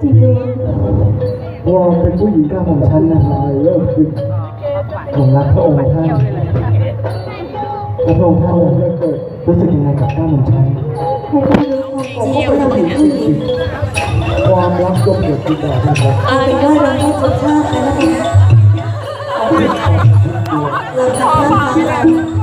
จริงด้วยว่าเป็นผู้หญิงกล้าของฉันนะเริ่มคือผมรักพระองค์ท่านแล้วพระองค์ท่านน่ะรู้สึกยังไงกับกล้าของฉันให้ท่านรู้ความของพวกเราเป็นผู้หญิงความรักย่อมเกิดขึ้นได้นะครับเอาเป็นว่าเราให้ทุกชาติกันแล้วกันนะเราจะข้ามทา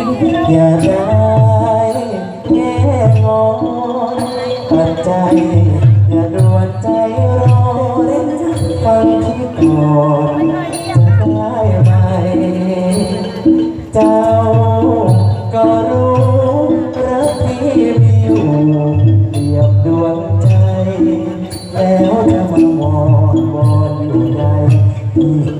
อย่าได้แง่งอนปัจจัยอย่าด่วนใจร้อนฟังที่ก่อนจะได้ไหมเจ้าก็รู้รักที่มีอยู่เรียบดวงใจ แล้วจะมามอนวอนอยู่ใดที่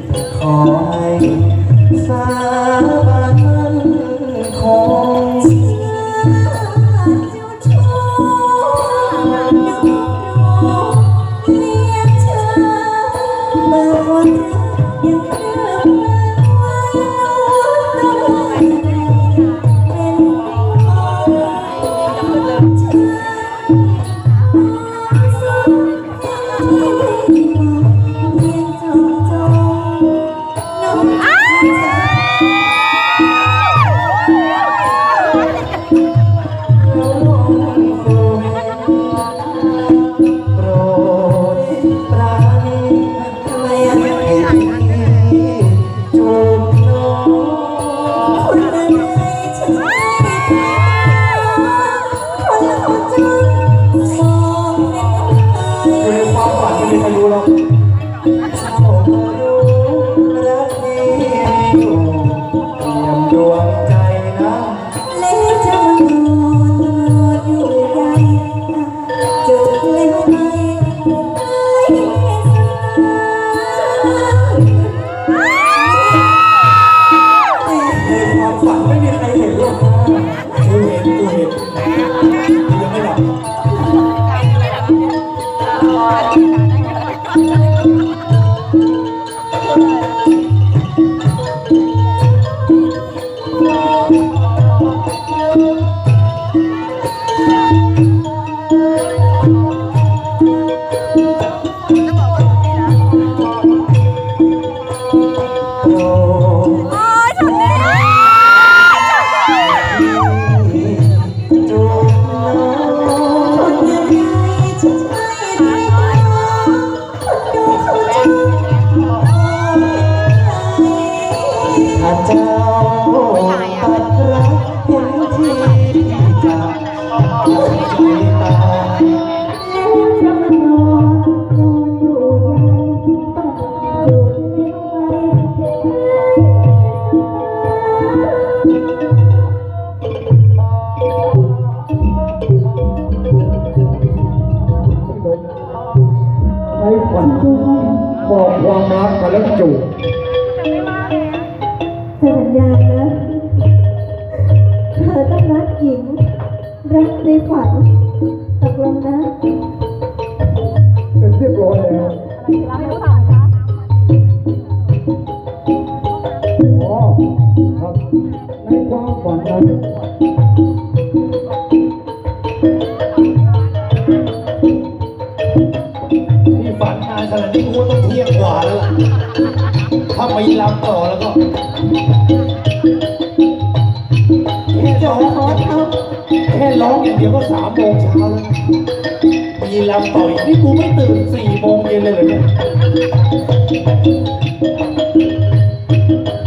โบอกความรักมาแล้วจูบเธอสั ญานะ เธอต้องรักหญิง รักในฝันตกลงนะเป็นเรียบร้อยแล้วอ๋อครับในความฝันนั้นที่ฝันนานขนาดนี้กูว่าต้องเที่ยงกว่าแล้วล่ะถ้าไปรำต่อแล้วก็ แค่ร้องแค่ร้องอย่างเดียวก็สามโมงเช้าแล้วมีลำต่ออีกนี่กูไม่ตื่นสี่โมงเย็นเลยเหรอเนี่ย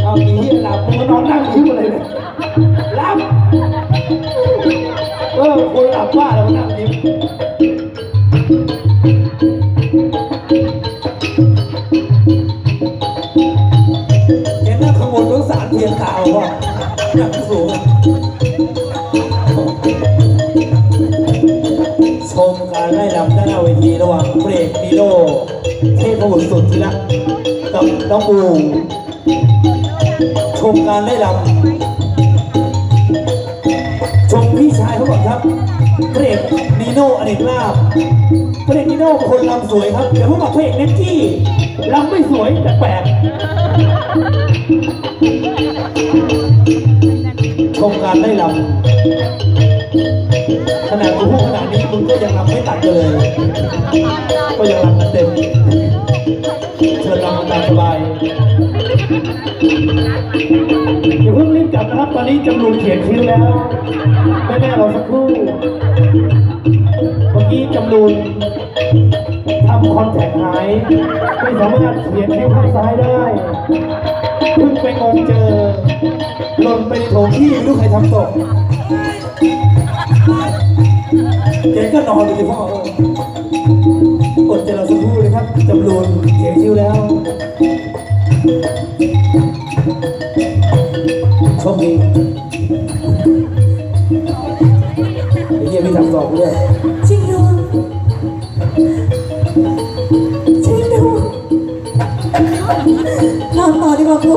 เอาอีเหี้ยหลับมึงก็นอนนั่งยิ้มอะไรเนี่ยหลับเออคนหลับบ้าแล้วนั่งยิ้มเห็นหน้าขบวนรถสารเทียนขาวเอาว่าหนักสูง โร่เทพบุตรสุดที่รักกับน้องบูชมการไล่ลำชมพี่ชายเขาก่อนครับเบรกนีโน่อเนกลาบเบรกนีโน่เป็นคนลำสวยครับเดี๋ยวพวกกับเพลงเน็กกี้ลำไม่สวยแต่แปลกชมการได้ลำ ขนาดกูพูดขนาดนี้มึงก็ยังลำไม่ตัดเลย ก็ยังลำกันเต็มเชิญลำกันตามสบายอย่าเพิ่งรีบกลับนะครับ ตอนนี้จำนวนเขียนคิ้วแล้วแม่แม่เราสักครู่เมื่อกี้จำนวนทำคอนแทคหายไม่สามารถเขียนคิ้วข้างซ้ายได้เพิ่งไปงงเจอหล่นไปในโถขี้ไม่รู้ใครทำตก แกก็นอนไปที่พ่ออดใจเราสักครู่เลยครับจำนวนเสียชิวแล้วโชคดีไอ้เหี้ยไม่ทำตกด้วยจริงดูจริงดูนอนต่อดีกว่ากู